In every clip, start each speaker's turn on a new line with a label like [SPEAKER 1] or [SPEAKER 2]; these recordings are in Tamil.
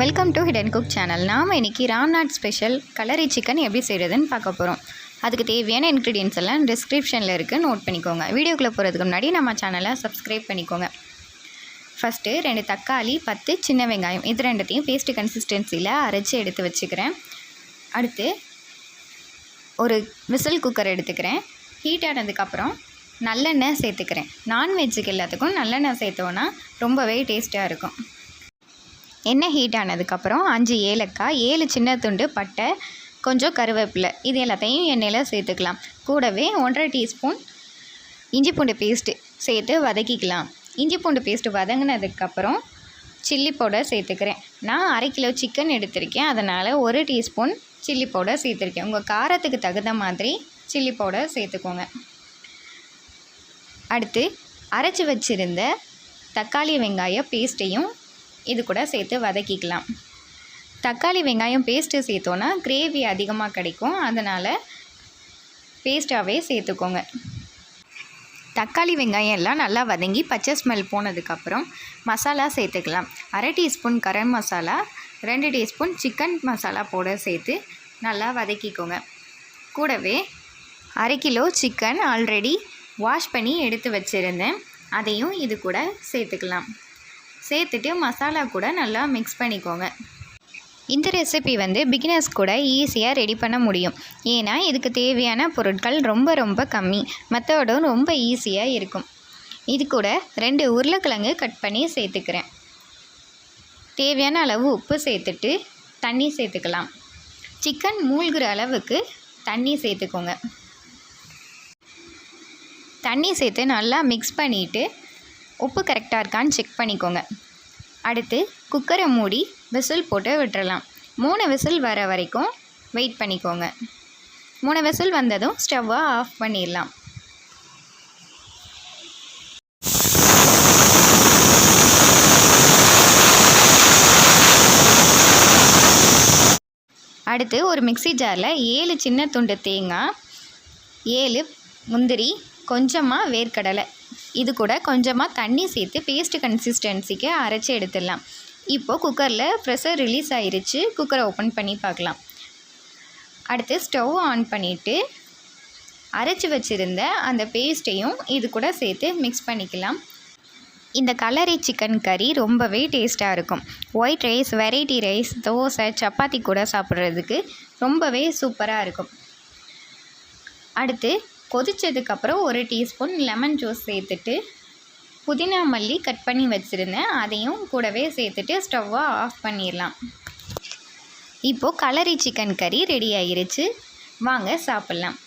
[SPEAKER 1] Welcome to hidden cook channel நாம் இன்றைக்கி ராம்நாட் ஸ்பெஷல் கலரி சிக்கன் எப்படி செய்கிறதுன்னு பார்க்க போகிறோம் அதுக்கு தேவையான இன்க்ரீடியன்ஸ் எல்லாம் டிஸ்கிரிப்ஷனில் இருக்குது நோட் பண்ணிக்கோங்க. வீடியோக்குள்ளே போகிறதுக்கு முன்னாடி நம்ம சேனலை சப்ஸ்கிரைப் பண்ணிக்கோங்க. ஃபஸ்ட்டு ரெண்டு தக்காளி பத்து சின்ன வெங்காயம். இது ரெண்டுத்தையும் பேஸ்ட்டு கன்சிஸ்டன்சியில் அரைச்சி எடுத்து வச்சுக்கிறேன். அடுத்து ஒரு விசில் குக்கர் எடுத்துக்கிறேன். ஹீட் ஆனதுக்கப்புறம் நல்லெண்ணெய் சேர்த்துக்கிறேன். நான்வெஜ்ஜுக்கு எல்லாத்துக்கும் நல்லெண்ணெய் சேர்த்தோன்னா ரொம்பவே டேஸ்ட்டாக இருக்கும். எண்ணெய் ஹீட் ஆனதுக்கப்புறம் அஞ்சு ஏலக்காய் ஏழு சின்ன துண்டு பட்டை கொஞ்சம் கருவேப்பிலை. இது எல்லாத்தையும் எண்ணெயில் சேர்த்துக்கலாம். கூடவே ஒன்றரை டீஸ்பூன் இஞ்சி பூண்டு பேஸ்ட்டு சேர்த்து வதக்கிக்கலாம். இஞ்சி பூண்டு பேஸ்ட்டு வதங்கினதுக்கப்புறம் சில்லி பவுடர் சேர்த்துக்கிறேன். நான் அரை கிலோ சிக்கன் எடுத்திருக்கேன். அதனால் ஒரு டீஸ்பூன் சில்லி பவுடர் சேர்த்துருக்கேன். உங்கள் காரத்துக்கு தகுந்த மாதிரி சில்லி பவுடர் சேர்த்துக்கோங்க. அடுத்து அரைச்சி வச்சுருந்த தக்காளி வெங்காய பேஸ்ட்டையும் இது கூட சேர்த்து வதக்கிக்கலாம். தக்காளி வெங்காயம் பேஸ்ட்டு சேர்த்தோன்னா கிரேவி அதிகமாக கிடைக்கும். அதனால் பேஸ்ட்டாகவே சேர்த்துக்கோங்க. தக்காளி வெங்காயம் எல்லாம் நல்லா வதங்கி பச்சை ஸ்மெல் போனதுக்கப்புறம் மசாலா சேர்த்துக்கலாம். அரை டீஸ்பூன் கரம் மசாலா ரெண்டு டீஸ்பூன் சிக்கன் மசாலா பவுடர் சேர்த்து நல்லா வதக்கிக்கோங்க. கூடவே அரை கிலோ சிக்கன் ஆல்ரெடி வாஷ் பண்ணி எடுத்து வச்சுருந்தேன். அதையும் இது கூட சேர்த்துக்கலாம். சேர்த்துட்டு மசாலா கூட நல்லா மிக்ஸ் பண்ணிக்கோங்க. இந்த ரெசிபி வந்து பிகினர்ஸ் கூட ஈஸியாக ரெடி பண்ண முடியும். ஏன்னா இதுக்கு தேவையான பொருட்கள் ரொம்ப ரொம்ப கம்மி. மற்றோடும் ரொம்ப ஈஸியாக இருக்கும். இது கூட ரெண்டு உருளைக்கிழங்கு கட் பண்ணி சேர்த்துக்கிறேன். தேவையான அளவு உப்பு சேர்த்துட்டு தண்ணி சேர்த்துக்கலாம். சிக்கன் மூழ்கிற அளவுக்கு தண்ணி சேர்த்துக்கோங்க. தண்ணி சேர்த்து நல்லா மிக்ஸ் பண்ணிவிட்டு உப்பு கரெக்டாக இருக்கான்னு செக் பண்ணிக்கோங்க. அடுத்து குக்கரை மூடி விசில் போட்டு விட்டுறலாம். மூணு விசில் வர வரைக்கும் வெயிட் பண்ணிக்கோங்க. மூணு விசில் வந்ததும் ஸ்டவ்வை ஆஃப் பண்ணிடலாம். அடுத்து ஒரு மிக்ஸி ஜாரில் ஏழு சின்ன துண்டு தேங்காய் ஏழு முந்திரி கொஞ்சமாக வேர்க்கடலை இது கூட கொஞ்சமாக தண்ணி சேர்த்து பேஸ்ட் கன்சிஸ்டன்சிக்கு அரைச்சி எடுத்துடலாம். இப்போது குக்கரில் ப்ரெஷர் ரிலீஸ் ஆயிருச்சு. குக்கரை ஓப்பன் பண்ணி பார்க்கலாம். அடுத்து ஸ்டவ் ஆன் பண்ணிவிட்டு அரைச்சி வச்சுருந்த அந்த பேஸ்ட்டையும் இது கூட சேர்த்து மிக்ஸ் பண்ணிக்கலாம். இந்த கலரி சிக்கன் கறி ரொம்பவே டேஸ்ட்டாக இருக்கும். White rice variety rice dosa chapati கூட சாப்பிட்றதுக்கு ரொம்பவே சூப்பராக இருக்கும். அடுத்து கொதித்ததுக்கப்புறம் ஒரு டீஸ்பூன் லெமன் ஜூஸ் சேர்த்துட்டு புதினா மல்லி கட் பண்ணி வச்சுருந்தேன். அதையும் கூடவே சேர்த்துட்டு ஸ்டவ்வை ஆஃப் பண்ணிடலாம். இப்போது கலரி சிக்கன் கறி ரெடி ஆகிருச்சு வாங்க சாப்பிட்லாம்.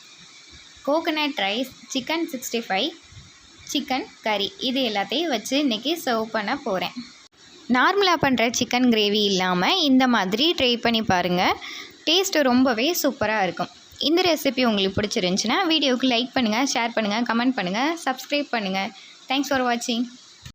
[SPEAKER 1] Coconut rice chicken sixty five chicken கறி இது எல்லாத்தையும் வச்சு இன்றைக்கி சர்வ் பண்ண போகிறேன் நார்மலாக பண்ணுற சிக்கன் கிரேவி இல்லாமல் இந்த மாதிரி ட்ரை பண்ணி பாருங்கள் டேஸ்ட்டு ரொம்பவே சூப்பராக இருக்கும். இந்த ரெசிபி உங்களுக்கு பிடிச்சிருந்துச்சின்னா வீடியோவுக்கு லைக் பண்ணுங்கள் ஷேர் பண்ணுங்கள் கமெண்ட் பண்ணுங்கள் சப்ஸ்கிரைப் பண்ணுங்கள் தேங்க்ஸ் ஃபார் வாட்சிங்